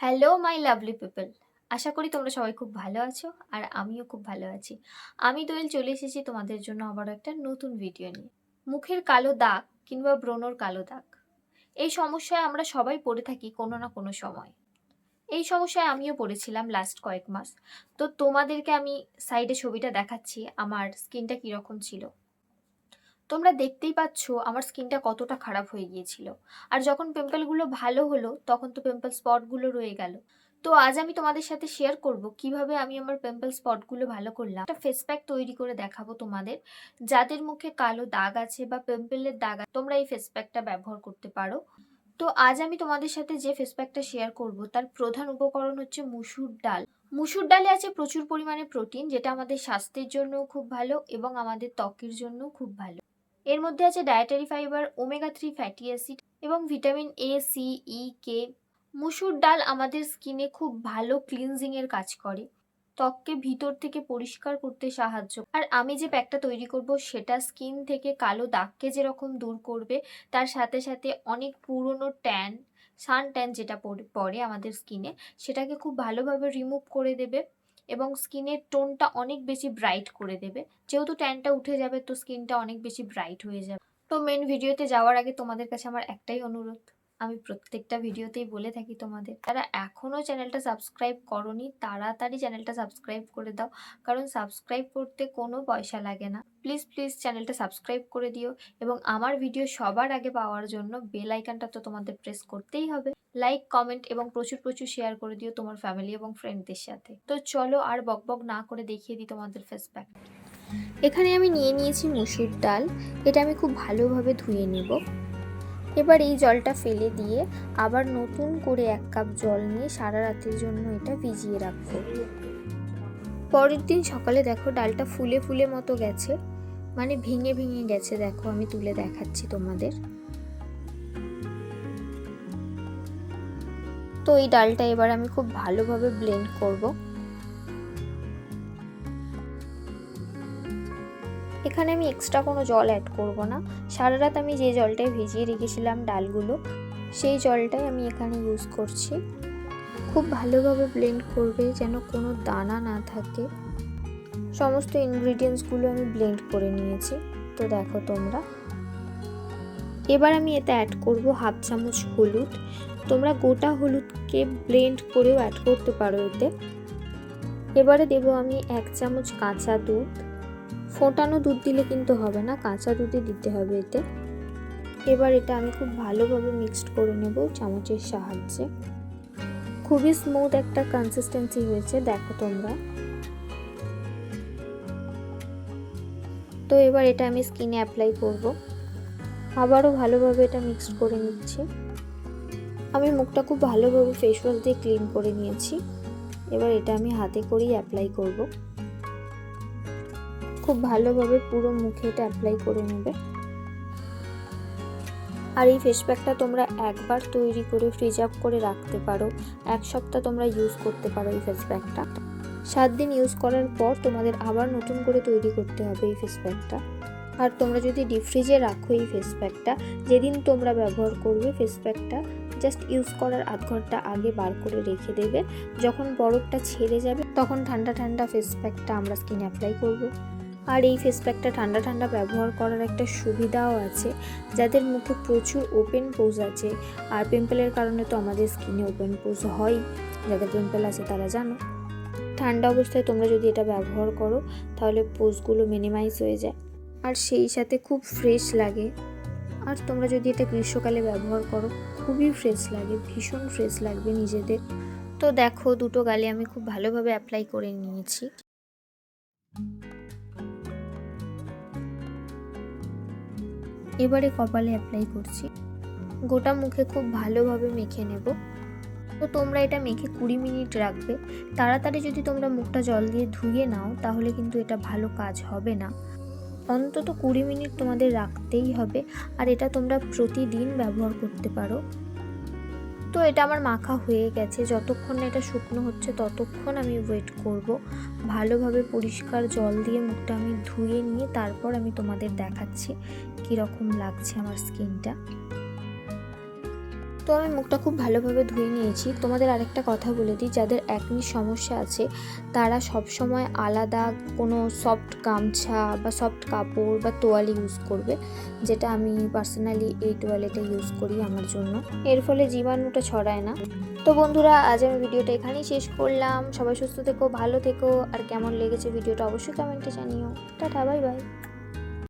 Hello my lovely people আশা করি তোমরা সবাই খুব ভালো আছো আর আমিও খুব ভালো আছি। আমি দোয়েল চলে এসেছি তোমাদের জন্য আবারও একটা নতুন ভিডিও নিয়ে। মুখের কালো দাগ কিংবা ব্রণর কালো দাগ। এই সমস্যায় আমরা সবাই পড়ে থাকি কোনো না কোনো সময়। এই সমস্যায় আমিও পড়েছিলাম লাস্ট কয়েক মাস। তো তোমাদেরকে আমি সাইডে ছবিটা দেখাচ্ছি, আমার স্কিনটা কীরকম ছিল। তোমরা দেখতেই পাচ্ছ আমার স্কিনটা কতটা খারাপ হয়ে গিয়েছিল। আর যখন পিম্পলগুলো ভালো হলো, তখন তো পিম্পল স্পটগুলো রয়ে গেল। তো আজ আমি তোমাদের সাথে শেয়ার করব কীভাবে আমি আমার পিম্পল স্পটগুলো ভালো করলাম। একটা ফেস প্যাক তৈরি করে দেখাবো তোমাদের। যাদের মুখে কালো দাগ আছে বা পিম্পলের দাগ আছে, তোমরা এই ফেস প্যাকটা ব্যবহার করতে পারো। তো আজ আমি তোমাদের সাথে যে ফেস প্যাকটা শেয়ার করব, তার প্রধান উপকরণ হচ্ছে মুসুর ডাল। মুসুর ডালে আছে প্রচুর পরিমাণে প্রোটিন যেটা আমাদের স্বাস্থ্যের জন্যও খুব ভালো এবং আমাদের ত্বকের জন্যও খুব ভালো। এর মধ্যে আছে dietary fibre omega three fatty acid এবং vitamin A C E K মুসুর ডাল আমাদের স্কিনে খুব ভালো ক্লিনজিংয়ের কাজ করে। ত্বককে ভিতর থেকে পরিষ্কার করতে সাহায্য। আর আমি যে প্যাকটা তৈরি করব সেটা স্কিন থেকে কালো দাগকে যেরকম দূর করবে, তার সাথে সাথে অনেক পুরনো ট্যান সান ট্যান যেটা পড়ে আমাদের স্কিনে সেটাকে খুব ভালোভাবে রিমুভ করে দেবে। এবং স্কিনের টোনটা অনেক বেশি ব্রাইট করে দেবে। যেহেতু ট্যানটা উঠে যাবে, তো স্কিনটা অনেক বেশি ব্রাইট হয়ে যাবে। তো মেন ভিডিওতে যাওয়ার আগে তোমাদের কাছে আমার একটাই অনুরোধ। আমি প্রত্যেকটা ভিডিওতেই বলে থাকি তোমাদের তারা এখনও চ্যানেলটা সাবস্ক্রাইব করনি, তাড়াতাড়ি চ্যানেলটা সাবস্ক্রাইব করে দাও। কারণ সাবস্ক্রাইব করতে কোনো পয়সা লাগে না। প্লিজ প্লিজ চ্যানেলটা সাবস্ক্রাইব করে দিও এবং আমার ভিডিও সবার আগে পাওয়ার জন্য বেল আইকনটা তো তোমাদের প্রেস করতেই হবে। লাইক কমেন্ট এবং প্রচুর প্রচুর শেয়ার করে দিও তোমার ফ্যামিলি এবং ফ্রেন্ডদের সাথে। তো চলো আর বকবক না করে দেখিয়ে দিই তোমাদের ফেস প্যাক এখানে আমি নিয়ে নিয়েছি মুসুর ডাল। এটা আমি খুব ভালোভাবে ধুয়ে নেব। এবার এই জলটা ফেলে দিয়ে আবার নতুন করে এক কাপ জল নিয়ে সারা রাতের জন্য এটা ভিজিয়ে রাখব। পরের দিন সকালে দেখো ডালটা ফুলে ফুলে মতো গেছে। মানে ভেঙে ভেঙে গেছে, দেখো আমি তুলে দেখাচ্ছি তোমাদের। তো এই ডালটা এবার আমি খুব ভালোভাবে ব্লেন্ড করব। এখানে আমি এক্সট্রা কোনো জল অ্যাড করব না। সারা রাত আমি যে জলটায় ভিজিয়ে রেখেছিলাম ডালগুলো, সেই জলটাই আমি এখানে ইউজ করছি। খুব ভালোভাবে ব্লেন্ড করবে যেন কোনো দানা না থাকে। সমস্ত ইনগ্রিডিয়েন্টসগুলো আমি ব্লেন্ড করে নিয়েছি। তো দেখো তোমরা। এবার আমি এতে অ্যাড করব হাফ চামচ হলুদ। তোমরা গোটা হলুদকে ব্লেন্ড করেও অ্যাড করতে পারো এতে। এবারে দেব আমি এক চামচ কাঁচা দুধ। ফোটানো দুধ দিলে কিন্তু হবে না, কাঁচা দুধই দিতে হবে এতে। এবার এটা আমি খুব ভালোভাবে মিক্সড করে নেব চামচের সাহায্যে। খুবই স্মুথ একটা কনসিস্টেন্সি হয়েছে, দেখো তোমরা। তো এবার এটা আমি স্কিনে অ্যাপ্লাই করব। আবারও ভালোভাবে এটা মিক্সড করে নিচ্ছি। আমি মুখটা খুব ভালোভাবে ফেস ওয়াশ দিয়ে ক্লিন করে নিয়েছি। এবার এটা আমি হাতে করেই অ্যাপ্লাই করব। খুব ভালোভাবে পুরো মুখে এটা অ্যাপ্লাই করে নেবে। আর এই ফেস প্যাকটা তোমরা একবার তৈরি করে ফ্রিজ আপ করে রাখতে পারো। এক সপ্তাহ তোমরা ইউজ করতে পারো এই ফেস প্যাকটা সাত দিন ইউজ করার পর তোমাদের আবার নতুন করে তৈরি করতে হবে এই ফেস প্যাকটা আর তোমরা যদি ডিপ ফ্রিজে রাখো এই ফেস প্যাকটা যেদিন তোমরা ব্যবহার করবে ফেস প্যাকটা জাস্ট ইউজ করার আধ ঘণ্টা আগে বার করে রেখে দেবে। যখন বরফটা ছেড়ে যাবে, তখন ঠান্ডা ঠান্ডা ফেস প্যাকটা আমরা স্কিনে অ্যাপ্লাই করব। আর এই ফেস প্যাকটা ঠান্ডা ঠান্ডা ব্যবহার করার একটা সুবিধাও আছে, যাদের মুখে প্রচুর ওপেন পোজ আছে, আর পিম্পলের কারণে তো আমাদের স্কিনে ওপেন পোজ হয় যাদের পিম্পল আছে তারা জানো। ঠান্ডা অবস্থায় তোমরা যদি এটা ব্যবহার করো, তাহলে পোজগুলো মিনিমাইজ হয়ে যায়। আর সেই সাথে খুব ফ্রেশ লাগে। আর তোমরা যদি এটা গ্রীষ্মকালে ব্যবহার করো, খুবই ফ্রেশ লাগে, ভীষণ ফ্রেশ লাগবে নিজেদের। তো দেখো, দুটো গালে আমি খুব ভালোভাবে অ্যাপ্লাই করে নিয়েছি। এবারে কপালে অ্যাপ্লাই করছি। গোটা মুখে খুব ভালোভাবে মেখে নেব। তো তোমরা এটা মেখে কুড়ি মিনিট রাখবে। তাড়াতাড়ি যদি তোমরা মুখটা জল দিয়ে ধুয়ে নাও, তাহলে কিন্তু এটা ভালো কাজ হবে না। অন্তত কুড়ি মিনিট তোমাদের রাখতেই হবে, আর এটা তোমরা প্রতিদিন ব্যবহার করতে পারো। তো এটা আমার মাখা হয়ে গেছে, যতক্ষণ না এটা শুকনো হচ্ছে ততক্ষণ আমি ওয়েট করব। ভালোভাবে পরিষ্কার জল দিয়ে মুখটা আমি ধুয়ে নিয়ে তারপর আমি তোমাদের দেখাচ্ছি কীরকম লাগছে আমার স্কিনটা তো আমি মুখটা খুব ভালোভাবে ধুয়ে নিয়েছি। তোমাদের আরেকটা কথা বলে দিই, যাদের একনি সমস্যা আছে, তারা সব সময় আলাদা কোনো সফট গামছা বা সফট কাপড় বা তোয়ালি ইউজ করবে, যেটা আমি পার্সোনালি এই তোয়ালিটা ইউজ করি আমার জন্য। এর ফলে জীবাণুটা ছড়ায় না। তো বন্ধুরা, আজ আমি ভিডিওটা এখানেই শেষ করলাম। সবাই সুস্থ থেকো, ভালো থেকো, আর কেমন লেগেছে ভিডিওটা অবশ্যই কমেন্টে জানিও। Tata bye bye